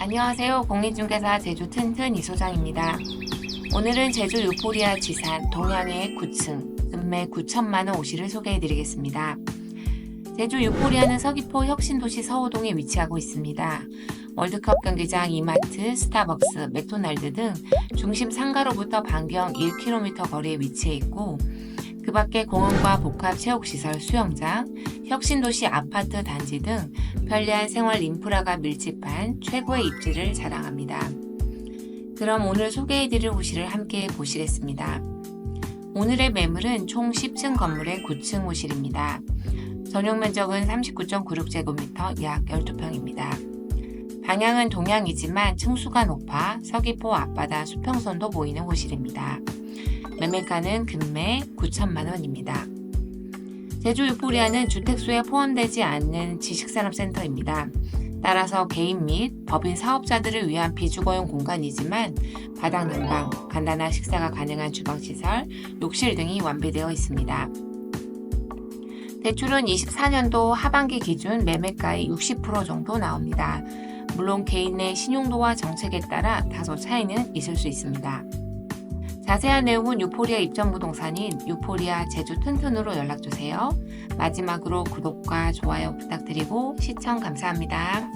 안녕하세요. 공인중개사 제주 튼튼 이소장입니다. 오늘은 제주 유포리아 지산 동양의 9층 금매 9천만 원 오시를 소개해 드리겠습니다. 제주 유포리아는 서귀포 혁신도시 서호동에 위치하고 있습니다. 월드컵 경기장, 이마트, 스타벅스, 맥도날드 등 중심 상가로부터 반경 1km 거리에 위치해 있고 그 밖에 공원과 복합 체육시설, 수영장, 혁신도시 아파트 단지 등 편리한 생활 인프라가 밀집한 최고의 입지를 자랑합니다. 그럼 오늘 소개해드릴 호실을 함께 보시겠습니다. 오늘의 매물은 총 10층 건물의 9층 호실입니다. 전용 면적은 39.96제곱미터 약 12평입니다. 방향은 동향이지만 층수가 높아 서귀포 앞바다 수평선도 보이는 호실입니다. 매매가는 금매 9천만 원입니다. 제주 유포리아는 주택수에 포함되지 않는 지식산업센터입니다. 따라서 개인 및 법인 사업자들을 위한 비주거용 공간이지만 바닥 난방, 간단한 식사가 가능한 주방시설, 욕실 등이 완비되어 있습니다. 대출은 24년도 하반기 기준 매매가의 60% 정도 나옵니다. 물론 개인의 신용도와 정책에 따라 다소 차이는 있을 수 있습니다. 자세한 내용은 유포리아 입점부동산인 유포리아 제주 튼튼으로 연락주세요. 마지막으로 구독과 좋아요 부탁드리고 시청 감사합니다.